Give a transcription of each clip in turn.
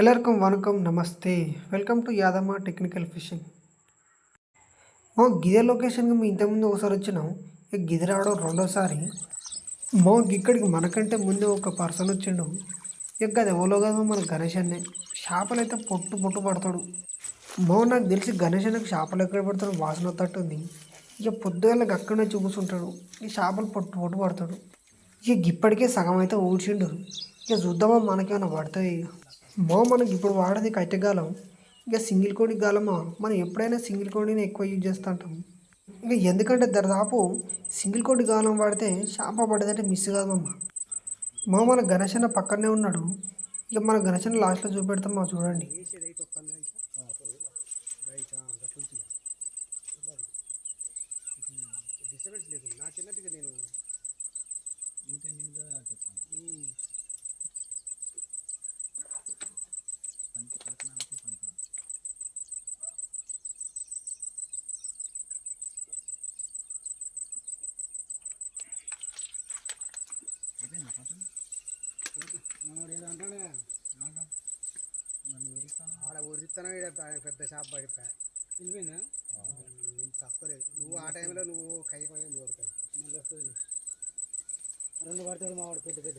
எல்லாருக்கும் వనకం నమస్తే. Welcome to Yadamma technical fishing. మా గిదే లొకేషన్కి మేము ఇంతకుముందు ఒకసారి వచ్చినాం. ఇక గిద రావడం రెండోసారి. మా ఇక్కడికి మనకంటే ముందే ఒక పర్సన్ వచ్చిండు. ఇక అది ఎవరో కాదు మన గణేష్ అన్నే చేపలు అయితే పొట్టు పొట్టు పడతాడు. మో నాకు తెలిసి గణేష్ అన్నకు చేపలు ఎక్కడ పడతాడు వాసన తట్టుంది ఇక పొద్దుగాలకు అక్కడనే చూపిస్తుంటాడు. ఈ చేపలు పొట్టు పొట్టు పడతాడు. ఇక ఇప్పటికే సగం అయితే ఊడ్చిండు. ఇక చూద్దామా మనకేమైనా పడతాయి మా మనకి ఇప్పుడు వాడేది కట్టెగాలం. ఇక సింగిల్ కోడి గాలమా? మనం ఎప్పుడైనా సింగిల్ కోడిని ఎక్కువ యూజ్ చేస్తుంటాం. ఇక ఎందుకంటే దాదాపు సింగిల్ కోడి గాలం వాడితే షాప పడదంటే మిస్ కాదమ్మా మా మన గణేశన్న పక్కనే ఉన్నాడు. ఇక మన గణేశన్న లాస్ట్లో చూపెడతాం మా చూడండి. ఈడ ప- పెద్ద షాప్ పడిపోయా వెళ్ళిపోయిందా తప్పలేదు నువ్వు ఆ టైంలో నువ్వు కై కొయ్యి దూరుతావు మళ్ళీ వస్తుంది రెండు పడతాడు మా వాడు పెద్ద పెద్ద.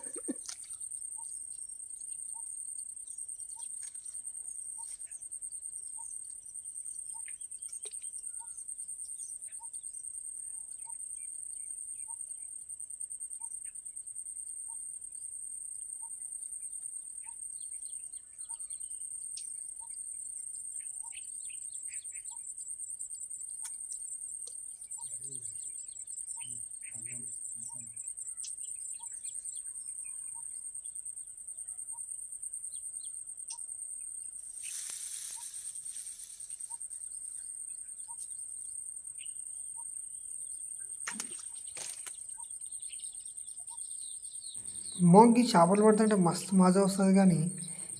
మోగి చేపలు పడుతుంటే మస్తు మజా వస్తుంది కానీ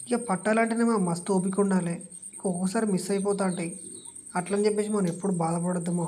ఇక పట్టాలంటేనే మా మస్తు ఓపిక ఉండాలి. ఇక మిస్ అయిపోతా ఉంటాయి. అట్లని చెప్పేసి మనం ఎప్పుడు బాధపడద్దామో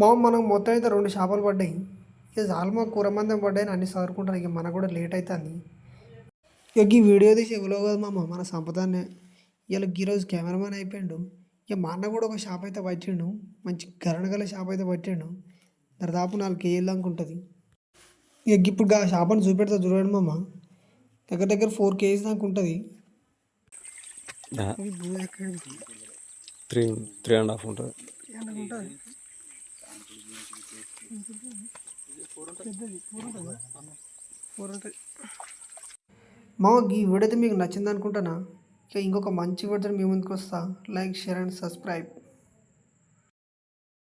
మా మనకు మొత్తం అయితే రెండు చేపలు పడ్డాయి. ఇక చాలు మా కూర మందం పడ్డాయి అన్ని సరుకుంటారు ఇక మనకు కూడా లేట్ అవుతుంది ఇక ఈ వీడియో తీసి ఎవరో కదా మామ మన సంపదాన్నే. ఇలా ఈరోజు కెమెరామెన్ అయిపోయిండు. ఇక మా అన్న కూడా ఒక షాప్ అయితే పట్టిండు. మంచి గరణగల షాప్ అయితే పట్టిండు. దాదాపు నాలుగు కేజీలు ఉంటుంది. ఇక ఇప్పుడు ఆ షాప్ని చూపెడతా చూడండి మామ. దగ్గర దగ్గర ఫోర్ కేజీస్ దాకా ఉంటుంది. త్రీ త్రీ అండ్ హాఫ్ ఉంటుంది. ఉంటుంది మా ఈ వీడియో మీకు నచ్చింది అనుకుంటానా? ఇక ఇంకొక మంచి వీడియో మీ ముందుకు వస్తా. Like share and subscribe.